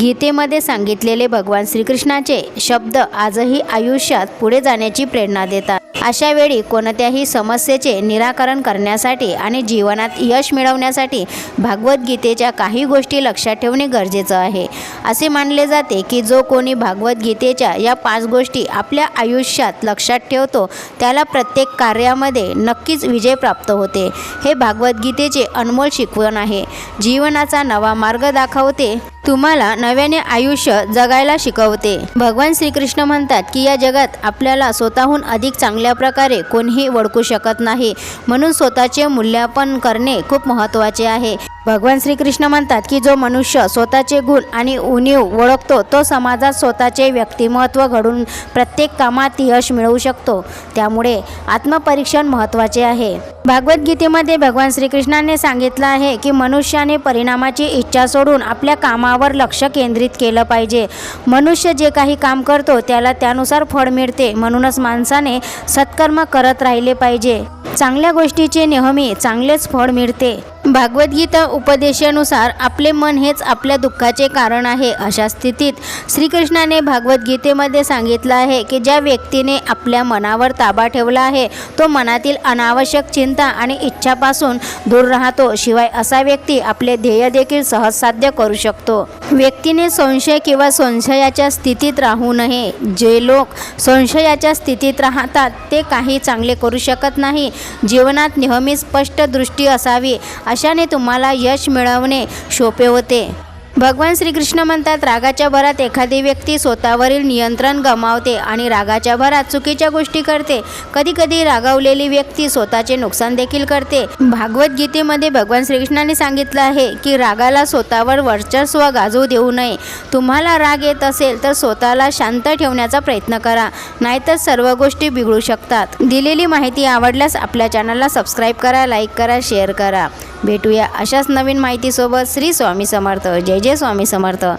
गीतेमध्ये सांगितलेले भगवान श्रीकृष्णाचे शब्द आजही आयुष्यात पुढे जाण्याची प्रेरणा देतात. अशा वेळी कोणत्याही समस्येचे निराकरण करण्यासाठी आणि जीवनात यश मिळवण्यासाठी भागवद्गीतेच्या काही गोष्टी लक्षात ठेवणे गरजेचं आहे. असे मानले जाते की जो कोणी भागवद्गीतेच्या या पाच गोष्टी आपल्या आयुष्यात लक्षात ठेवतो त्याला प्रत्येक कार्यामध्ये नक्कीच विजय प्राप्त होते. हे भागवद्गीतेचे अनमोल शिकवण आहे. जीवनाचा नवा मार्ग दाखवते. तुम्हाला नव्याने आयुष्य जगायला शिकवते. भगवान श्रीकृष्ण म्हणतात की या जगात आपल्याला स्वतःहून अधिक चांगल्या प्रकारे कोणीही ओळखू शकत नाही. म्हणून स्वतःचे मूल्यांकन करणे खूप महत्त्वाचे आहे. भगवान श्रीकृष्ण म्हणतात की जो मनुष्य स्वतःचे गुण आणि उणीव ओळखतो तो समाजात स्वतःचे व्यक्तिमत्व घडून प्रत्येक कामात यश मिळवू शकतो. त्यामुळे आत्मपरीक्षण महत्त्वाचे आहे. भागवद्गीतेमध्ये भगवान श्रीकृष्णाने सांगितलं आहे की मनुष्याने परिणामाची इच्छा सोडून आपल्या कामावर लक्ष केंद्रित केलं पाहिजे. मनुष्य जे काही काम करतो त्याला त्यानुसार फळ मिळते. म्हणूनच माणसाने सत्कर्म करत राहिले पाहिजे. चांगल्या गोष्टीचे नेहमी चांगलेच फळ मिळते. भागवद्गीता उपदेशानुसार आपले मन हेच आपल्या दुःखाचे कारण आहे अशा स्थितीत श्रीकृष्णाने भागवद्गीतेमध्ये सांगितलं आहे की ज्या व्यक्तीने आपल्या मनावर ताबा ठेवला आहे तो मनातील अनावश्यक चिंता आणि इच्छापासून दूर राहतो. शिवाय असा व्यक्ती आपले ध्येय देखील सहज साध्य करू शकतो. व्यक्तीने संशय किंवा संशयाच्या स्थितीत राहू नये. जे लोक संशयाच्या स्थितीत राहतात ते काही चांगले करू शकत नाही. जीवनात नेहमी स्पष्ट दृष्टी असावी अशाने तुम्हाला यश मिळवणे सोपे होते. भगवान श्रीकृष्ण म्हणतात रागाच्या भरात एखादी व्यक्ती स्वतःवरील नियंत्रण गमावते आणि रागाच्या भरात चुकीच्या गोष्टी करते. कधीकधी रागावलेली व्यक्ती स्वतःचे नुकसान देखील करते. भागवद्गीतेमध्ये भगवान श्रीकृष्णाने सांगितलं आहे की रागाला स्वतःवर वर्चस्व गाजवू देऊ नये. तुम्हाला राग येत असेल तर स्वतःला शांत ठेवण्याचा प्रयत्न करा नाहीतर सर्व गोष्टी बिघडू शकतात. दिलेली माहिती आवडल्यास आपल्या चॅनलला सबस्क्राईब करा लाईक करा शेअर करा. भेटूया अशाच नवीन माहितीसोबत श्री स्वामी समर्थ. जय जय स्वामी समर्थ.